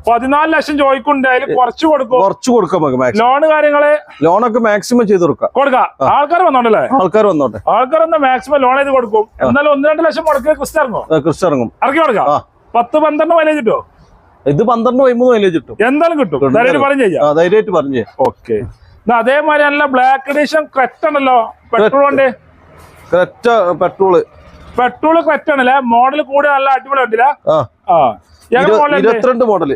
പതിനാല് ലക്ഷം ചോദിക്കുന്നുണ്ട് അതിൽ കുറച്ച് കൊടുക്കും? കുറച്ച് കൊടുക്കാം നമുക്ക് ലോൺ ലോണ് കാര്യങ്ങൾ? ലോണൊക്കെ മാക്സിമം ചെയ്ത് കൊടുക്കാം. കൊടുക്കാം. ആൾക്കാർ വന്നോണ്ടല്ലേ? ആൾക്കാർ വന്നോട്ടെ. ആൾക്കാർ ഒന്ന് മാക്സിമം ലോൺ ചെയ്ത് കൊടുക്കും. എന്നാലും ഒന്ന് രണ്ട് ലക്ഷം മുടക്കി ക്രിസ്റ്റ് ഇറങ്ങും ക്രിസ്റ്റ് ഇറങ്ങും. ഇറക്കി കൊടുക്കാം. പത്ത് പന്ത്രണ്ട് മൈലേജ് കിട്ടോ ഇത് പന്ത്രണ്ട് പതിമൂന്ന് മൈലേജ് കിട്ടും. എന്തായാലും കിട്ടും. പറഞ്ഞു ചെയ്യാം. ധൈര്യമായിട്ട് പറഞ്ഞു ഓക്കെ. അതേമാതിരി നല്ല ബ്ലാക്ക് എഡീഷൻ ക്രെറ്റ് പെട്രോൾ ഉണ്ട് പെട്രോൾ പെട്രോൾ ക്രെറ്റ് ആണല്ലേ? മോഡൽ കൂടെ നല്ല അടിപൊളി ഇരു- മോഡൽ ഇരുപത്തിരണ്ട് മോഡൽ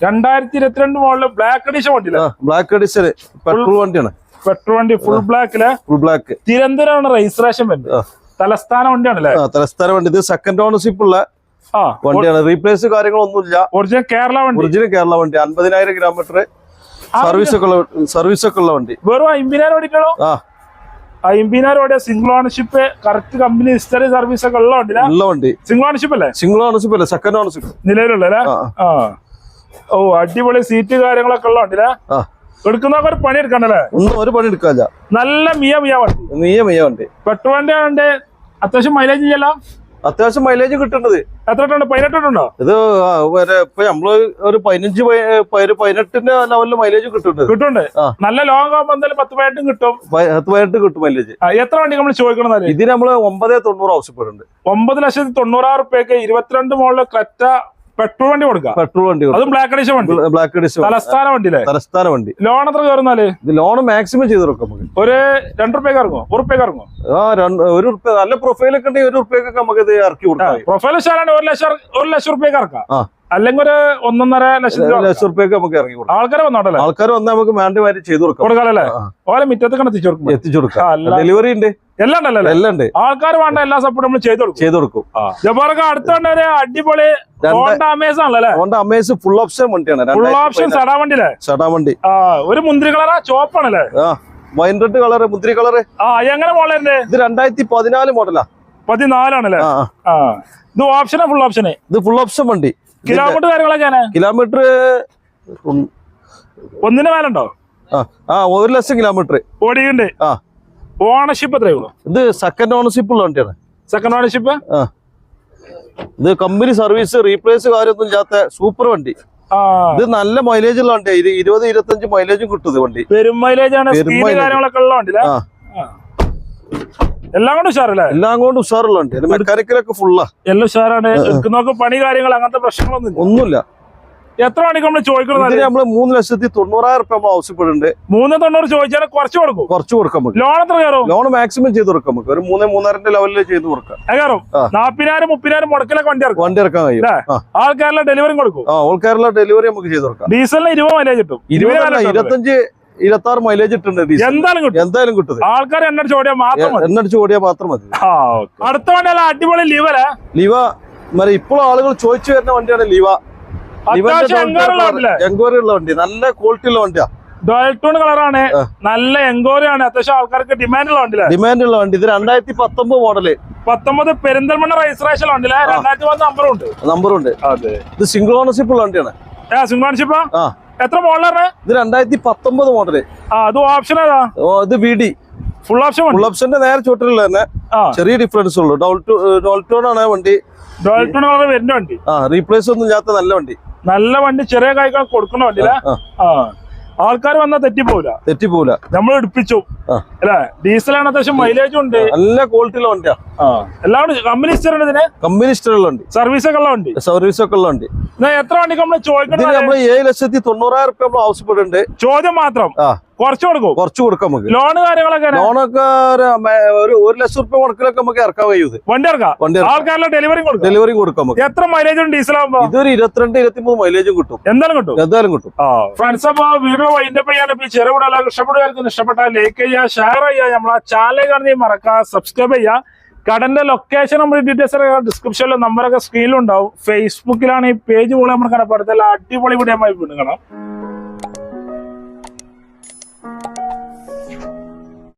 രണ്ടായിരത്തി ഇരുപത്തിരണ്ട് മോഡൽ ബ്ലാക്ക് എഡീഷൻ വണ്ടിയില്ല ബ്ലാക്ക് എഡീഷൻ പെട്രോൾ വണ്ടിയാണ്. പെട്രോൾ വണ്ടി ഫുൾ ബ്ലാക്കിൽ ഫുൾ ബ്ലാക്ക് തിരുവനന്തപുരമാണ് രജിസ്ട്രേഷൻ വണ്ടി. തലസ്ഥാന വണ്ടിയാണല്ലേ? തലസ്ഥാന വണ്ടി. ഇത് സെക്കൻഡ് ഓണർഷിപ്പ് ഉള്ള ആ. വണ്ടിയാണ്. റീപ്ലേസ് കാര്യങ്ങളൊന്നുമില്ല. ഒറിജിനൽ കേരള വണ്ടി. ഒറിജിനൽ കേരള വണ്ടി. അൻപതിനായിരം കിലോമീറ്റർ സർവീസ് ഒക്കെ സർവീസ് ഒക്കെ ഉള്ള വണ്ടി. വെറും അമ്പതിനായിരം ഓടിക്കണോ? ആ. അമ്പതിനായിരം ഓടിയ single ownership correct company history service ഒക്കെ ഉള്ള വണ്ടി ഉള്ള വണ്ടി. സിംഗിൾ ഓണർഷിപ്പ് അല്ലേ? സിംഗിൾ ഓണർഷിപ്പ് അല്ലേ സെക്കൻഡ് ഓണർഷിപ്പ് നിലവിലുള്ള ആ ഓ അടിപൊളി സീറ്റ് കാര്യങ്ങളൊക്കെ ഉള്ള വണ്ടിയില്ല ആ. എടുക്കുന്നവർക്ക് ഒരു പണി എടുക്കണ്ടല്ലേ ഒന്നും ഒരു പണി എടുക്കാല്ല നല്ല മിയ മിയ വണ്ടി. മിയ മിയ വണ്ടി. പെട്രോൾ വണ്ടി ആണ്ട് അത്യാവശ്യം മൈലേജ് ചെയ്യല്ലോ അത്യാവശ്യം മൈലേജ് കിട്ടുന്നത്. എത്ര ഇട്ടുണ്ട് പതിനെട്ട് ഇത് ഇപ്പൊ നമ്മൾ ഒരു പതിനഞ്ച് പതിനെട്ടിന്റെ ലെവലിൽ മൈലേജ് കിട്ടുന്നുണ്ട്. കിട്ടുന്നുണ്ട്. നല്ല ലോങ് ആകുമ്പോ എന്തായാലും പത്ത് പതിനെട്ടും കിട്ടും. പത്ത് പതിനെട്ട് കിട്ടും മൈലേജ് എത്ര വണ്ടി നമ്മൾ ചോദിക്കണം ഇതിന് നമ്മൾ ഒമ്പതേ തൊണ്ണൂറ് ആവശ്യപ്പെടുന്നുണ്ട്. ഒമ്പത് ലക്ഷത്തി തൊണ്ണൂറായിരം റുപ്യക്ക് ഇരുപത്തിരണ്ട് മോളിൽ ക്രെറ്റ പെട്രോൾ വണ്ടി കൊടുക്കാം. പെട്രോൾ വണ്ടി അതും ബ്ലാക്ക് അഡീഷൻ വണ്ടി. ബ്ലാക്ക് അഡീഷൻ തലസ്ഥാന വണ്ടി. തലസ്ഥാന വണ്ടി. ലോൺ എത്ര കയറുന്നാൽ? ഇത് ലോൺ മാക്സിമം ചെയ്ത് കൊടുക്കാം നമുക്ക്. ഒരു രണ്ട് റുപ്യ ഇറങ്ങും ഒരു റുപ്യ ഇറങ്ങും ആ രണ്ട് ഒരു റുപ്യ നല്ല പ്രൊഫൈലൊക്കെ ഉണ്ടെങ്കിൽ ഒരു റുപ്യൊക്കെ നമുക്ക് ഇത് ഇറക്കി കൊടുക്കാം. പ്രൊഫൈൽ ശാലാണ് ഒരു ലക്ഷം ഒരു ലക്ഷം റുപ്യ ഇറക്കാം. ആ. അല്ലെങ്കിൽ ഒരു ഒന്നൊന്നര ലക്ഷം ലക്ഷം റുപ്യക്ക് നമുക്ക് ഇറങ്ങി കൊടുക്കാം. ആൾക്കാരെ വന്നോട്ടല്ലേ? ആൾക്കാർ വന്നാൽ നമുക്ക് മാൻഡ് മാരി ചെയ്തു കൊടുക്കാം. കൊടുക്കാല്ലേ ആ. ഓലെ മിറ്റത്ത് എത്തിച്ചു കൊടുക്കും എത്തിച്ചു കൊടുക്കാം. ഡെലിവറി ഉണ്ട്. എല്ലാം ഉണ്ടല്ലോ എല്ലാം ഉണ്ട്. ആൾക്കാർ വേണ്ട എല്ലാ സപ്പോർട്ടും നമ്മൾ ചെയ്തു കൊടുക്കും. ചെയ്തു കൊടുക്കും. ജബാർക്ക് അടുത്തോണ്ട് ഒരു അടിപൊളി അമേസ് ആണല്ലേ അതുകൊണ്ട് അമേസ് ഫുൾ ഓപ്ഷൻ വണ്ടിയാണ്. ഫുൾ ഓപ്ഷൻ സടാ വണ്ടിയിലെ സടാ വണ്ടി. ആ ഒരു മുന്തിരി കളറാ ചോപ്പാണല്ലേ വൈൻ റെഡ് കളറ് മുന്തിരി കളറ് ആ എങ്ങനെ മോളേന്റെ ഇത് രണ്ടായിരത്തി പതിനാല് മോഡലാ പതിനാലാണല്ലേ? ഇത് ഓപ്ഷനാ ഫുൾ ഓപ്ഷന് ഇത് ഫുൾ ഓപ്ഷൻ വണ്ടി. കിലോമീറ്റർ കിലോമീറ്റർ ഒന്നിന് മേലുണ്ടോ? ആ ഒരു ലക്ഷം കിലോമീറ്റർ. ഓടിയുണ്ട് ആ. ഓണർഷിപ്പ് എത്രയേ ഉള്ളൂ ഇത് സെക്കൻഡ് ഓണർഷിപ്പ് ഉള്ള വണ്ടിയാണ്. സെക്കൻഡ് ഓണർഷിപ്പ് ആ. ഇത് കമ്പനി സർവീസ് റീപ്ലേസ് കാര്യമൊന്നും ഇല്ലാത്ത സൂപ്പർ വണ്ടി. ഇത് നല്ല മൈലേജ് ഉള്ള വണ്ടി ഇരു- ഇരുപത് ഇരുപത്തഞ്ച് മൈലേജും കിട്ടും ഇത് വണ്ടി. പെരും മൈലേജ് ആണ് കാര്യങ്ങളൊക്കെ ഉള്ള ആ. ആ. എല്ലാം കൊണ്ട് ഉഷാറല്ലേ? എല്ലാം കൊണ്ട് ഉഷാറുള്ള വണ്ടി. മെക്കാനിക്കലൊക്കെ ഫുള്ളാ എല്ലാം ഉഷാറാണ്. എടുക്കുന്നവർക്ക് പണി കാര്യങ്ങൾ അങ്ങനത്തെ പ്രശ്നങ്ങളൊന്നും ഒന്നുമില്ല. എത്ര മണിക്ക് നമ്മൾ ചോദിക്കുന്നത് ഇതിന് നമ്മൾ മൂന്ന് ലക്ഷത്തി തൊണ്ണൂറായിരം റുപ്യ നമ്മൾ ആവശ്യപ്പെടുന്നുണ്ട്. മൂന്ന് തൊണ്ണൂറ് ചോദിച്ചാൽ കുറച്ച് കൊടുക്കും. കുറച്ച് കൊടുക്കാം ലോൺ എത്ര കയറും? ലോൺ മാക്സിമം ചെയ്ത് കൊടുക്കാം നമുക്ക് ഒരു മൂന്ന് മൂന്നരന്റെ ലെവലിൽ ചെയ്ത് കൊടുക്കാം. കയറും. നാപ്പതിനായിരം മുപ്പതിനായിരം മുടക്കിലൊക്കെ വണ്ടി ഇറക്കും. വണ്ടി ഇറക്കാൻ കഴിയും. ഇല്ലേ? ആ. ആൾക്കാരിലെ ഡെലിവറി കൊടുക്കും. ആ കേരള ഡെലിവറി നമുക്ക് ചെയ്ത് കൊടുക്കാം. ഡീസലിന് ഇരുപത് മൈലേജ് കിട്ടും. ഇരുപത് ഇരുപത്തഞ്ച് ഇരുപത്തി ആറ് മൈലേജ് ഇട്ടുണ്ട് എന്തായാലും കിട്ടും. എന്തായാലും ആൾക്കാർ എണ്ണ ചോടിയാ മാത്രം മതി. എണ്ണടിച്ച് ഓടിയാൽ മാത്രം മതി. അടുത്ത വണ്ടി അടിപൊളി ലീവല്ലേ ലിവ മറ്റേ ഇപ്പോൾ ആളുകൾ ചോദിച്ചു വരുന്ന വണ്ടിയാണ് ലിവ എൻക്വയറി ഉള്ള വണ്ടി. നല്ല ക്വാളിറ്റി ഉള്ള വണ്ടിയാ. ഡോൾട്ടൂൺ കളറാണ് നല്ല എൻക്വയറി ആണ്. അത്യാവശ്യം ആൾക്കാർക്ക് ഡിമാൻഡ് ഉള്ള വണ്ടി ഡിമാൻഡ് ഉള്ള വണ്ടി. ഇത് രണ്ടായിരത്തി പത്തൊമ്പത് മോഡൽ പത്തൊമ്പത് പെരിന്തൽമണ്ണ രജിസ്ട്രേഷൻ വണ്ടിയില്ലേ? രണ്ടായിരത്തി പത്ത് നമ്പറും ഉണ്ട്. നമ്പറുണ്ട് അതെ. ഇത് സിംഗിൾ ഓണർഷിപ്പ് ഉള്ള വണ്ടിയാണ്. സിംഗിൾ ഓണർഷിപ്പാ ആ. എത്ര മോഡലാണ് ഇത് രണ്ടായിരത്തി പത്തൊമ്പത് മോഡൽ അത് ഓപ്ഷൻ ഏതാ? ഓ, ഇത് V D full option full ഓപ്ഷന്റെ നേരെ ചോട്ടിലുള്ള തന്നെ ചെറിയ ഡിഫറൻസ് ഉള്ളു. ഡോൾട്ടോൺ ആണ് വണ്ടി. ഡോൾട്ടൂൺ വരുന്ന വണ്ടി. ആ റീപ്ലേസ് ഒന്നും ഇല്ലാത്ത നല്ല വണ്ടി. നല്ല വണ്ടി ചെറിയ കായ്ക്കാൻ കൊടുക്കുന്ന ആ. ആ. ആൾക്കാർ വന്നാൽ തെറ്റിപ്പോല തെറ്റിപ്പോല നമ്മൾ എടുപ്പിച്ചു. അല്ലേ? ഡീസൽ ഡീസലാണ് അത്യാവശ്യം മൈലേജും ഉണ്ട്. നല്ല ക്വാളിറ്റിയുള്ള വണ്ടിയാ. എല്ലാം കമ്പനി ഇഷ്ടമാണ് ഇതിന്? കമ്പനി വണ്ടി. സർവീസ് ഒക്കെ ഉള്ള വണ്ടി? സർവീസ് ഒക്കെ ഉള്ള വണ്ടി. എത്ര വണ്ടിക്ക് നമ്മൾ ചോദിക്കണം നമ്മൾ ഏഴ് ലക്ഷത്തി തൊണ്ണൂറായിരം റുപ്യ നമ്മൾ ആവശ്യപ്പെടുന്നുണ്ട്. ചോദ്യം മാത്രം. കുറച്ച് കൊടുക്കും. കുറച്ച് കൊടുക്കാം നമുക്ക്. ലോൺ കാര്യങ്ങളൊക്കെ? ലോണൊക്കെ ഒരു ലക്ഷം റുപ്യ മുടക്കിലൊക്കെ നമുക്ക് ഇറക്കാൻ കഴിയുന്നത് വണ്ടി ഇറക്കാം? വണ്ടി. ആൾക്കാരുടെ ഡെലിവറി കൊടുക്കും? ഡെലിവറി കൊടുക്കാം നമുക്ക്. എത്ര മൈലേജ് ഡീസൽ ആകുമ്പോ ഇതൊരു ഇരുപത്തിരണ്ട് ഇരുപത്തിമൂന്ന് മൈലേജും കിട്ടും. എന്തായാലും കിട്ടും? എന്തായാലും കിട്ടും. ഫ്രണ്ട്സ് അപ്പൊ വീഡിയോ വൈൻഡപ്പ് ചെയ്യാൻ ചെറുകൂടെ ഇഷ്ടപ്പെടുകയായിരിക്കും. ഇഷ്ടപ്പെട്ടാൽ ലൈക്ക് ചെയ്യുക ഷെയർ ചെയ്യുക. നമ്മളെ ചാനൽ കാണുന്ന മറക്കുക സബ്സ്ക്രൈബ് ചെയ്യുക. കടന്റെ ലൊക്കേഷൻ നമ്മൾ ഡീറ്റെയിൽസ് ഡിസ്ക്രിപ്ഷനിലും നമ്പറൊക്കെ സ്ക്രീനിലുണ്ടാവും ഫേസ്ബുക്കിലാണ് ഈ പേജ് പോലെ നമ്മൾ കടപ്പെടുത്തല്ല അടിപൊളി വീഡിയോ വീണ്ടും കാണാം.